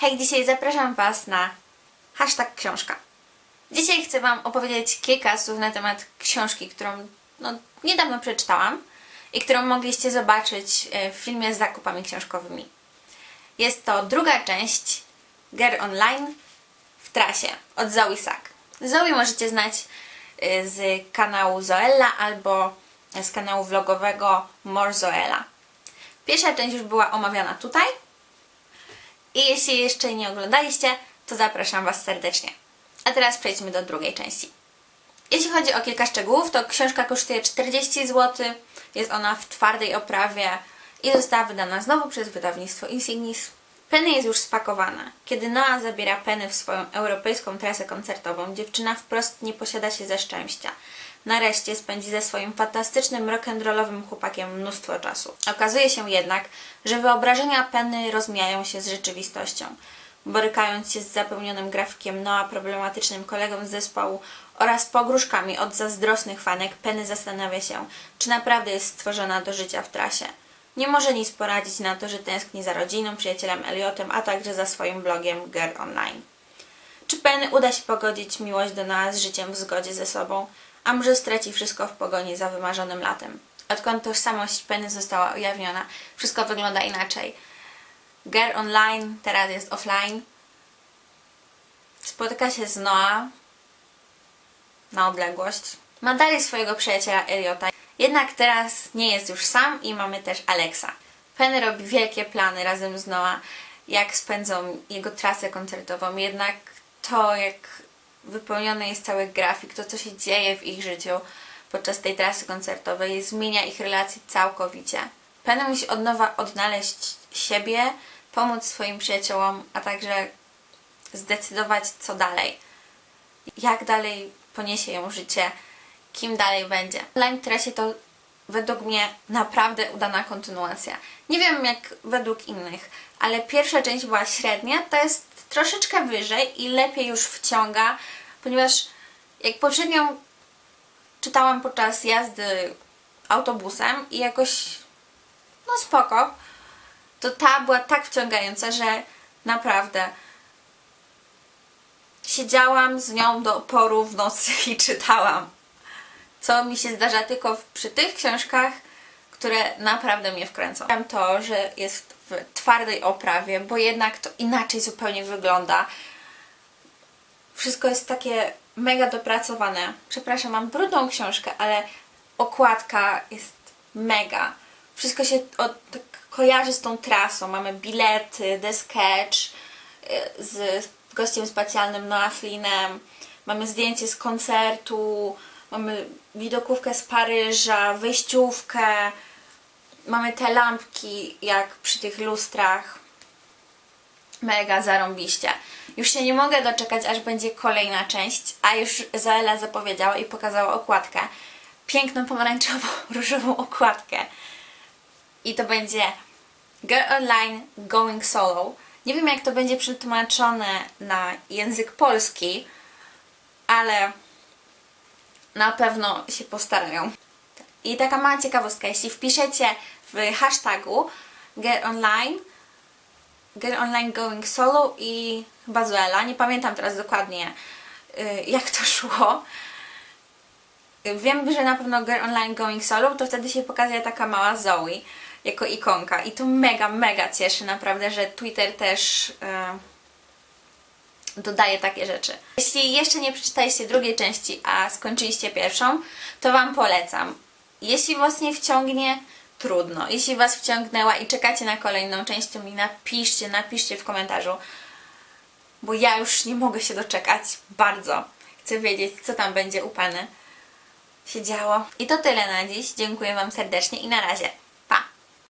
Hej, dzisiaj zapraszam Was na hashtag książka. Dzisiaj chcę Wam opowiedzieć kilka słów na temat książki, którą no, niedawno przeczytałam i którą mogliście zobaczyć e, w filmie z zakupami książkowymi. Jest to druga część Girl Online w trasie od Zoe Sack. Zoe możecie znać y, z kanału Zoella albo z kanału vlogowego More Zoella. Pierwsza część już była omawiana tutaj. I jeśli jeszcze nie oglądaliście, to zapraszam Was serdecznie. A teraz przejdźmy do drugiej części. Jeśli chodzi o kilka szczegółów, to książka kosztuje 40 zł, jest ona w twardej oprawie i została wydana znowu przez wydawnictwo Insignis. Penny jest już spakowana. Kiedy Noa zabiera Penny w swoją europejską trasę koncertową, dziewczyna wprost nie posiada się ze szczęścia. Nareszcie spędzi ze swoim fantastycznym rock'n'rollowym chłopakiem mnóstwo czasu. Okazuje się jednak, że wyobrażenia Penny rozmijają się z rzeczywistością. Borykając się z zapełnionym grafikiem Noa, problematycznym kolegą z zespołu oraz pogróżkami od zazdrosnych fanek, Penny zastanawia się, czy naprawdę jest stworzona do życia w trasie. Nie może nic poradzić na to, że tęskni za rodziną, przyjacielem Eliotem, a także za swoim blogiem Girl Online. Czy Penny uda się pogodzić miłość do nas z życiem w zgodzie ze sobą, a może straci wszystko w pogoni za wymarzonym latem? Odkąd tożsamość Penny została ujawniona, wszystko wygląda inaczej. Girl Online teraz jest offline. Spotyka się z Noah na odległość. Ma dalej swojego przyjaciela Eliota. Jednak teraz nie jest już sam i mamy też Alexa. Penny robi wielkie plany razem z Noah, jak spędzą jego trasę koncertową. Jednak to, jak wypełniony jest cały grafik, to co się dzieje w ich życiu podczas tej trasy koncertowej, zmienia ich relacje całkowicie. Penny musi od nowa odnaleźć siebie, pomóc swoim przyjaciołom, a także zdecydować, co dalej. Jak dalej poniesie ją życie, kim dalej będzie. Online trasie to według mnie naprawdę udana kontynuacja. Nie wiem jak według innych, ale pierwsza część była średnia, to jest troszeczkę wyżej i lepiej już wciąga, ponieważ jak poprzednią czytałam podczas jazdy autobusem i jakoś no spoko, to ta była tak wciągająca, że naprawdę siedziałam z nią do oporu w nocy i czytałam. Co mi się zdarza tylko przy tych książkach, które naprawdę mnie wkręcą. To, że jest w twardej oprawie, bo jednak to inaczej zupełnie wygląda. Wszystko jest takie mega dopracowane. Przepraszam, mam brudną książkę, ale okładka jest mega. Wszystko się od, tak kojarzy z tą trasą. Mamy bilety, The Sketch y, z gościem specjalnym Noah Flynnem. Mamy zdjęcie z koncertu. Mamy widokówkę z Paryża, wyjściówkę. Mamy te lampki jak przy tych lustrach. Mega zarąbiście. Już się nie mogę doczekać, aż będzie kolejna część, a już Zoela zapowiedziała i pokazała okładkę. Piękną pomarańczową, różową okładkę. I to będzie Girl Online Going Solo. Nie wiem, jak to będzie przetłumaczone na język polski, ale na pewno się postarają. I taka mała ciekawostka, jeśli wpiszecie w hashtagu Girl Online Girl Online Going Solo i Bazuela. Nie pamiętam teraz dokładnie y, jak to szło. Wiem, że na pewno Girl Online Going Solo, to wtedy się pokazuje taka mała Zoe jako ikonka. I to mega, mega cieszy naprawdę, że Twitter też y, dodaje takie rzeczy. Jeśli jeszcze nie przeczytaliście drugiej części, a skończyliście pierwszą, to Wam polecam. Jeśli Was nie wciągnie, trudno. Jeśli Was wciągnęła i czekacie na kolejną część, to mi napiszcie, napiszcie w komentarzu, bo ja już nie mogę się doczekać bardzo. Chcę wiedzieć, co tam będzie u Pany się działo. I to tyle na dziś. Dziękuję Wam serdecznie i na razie.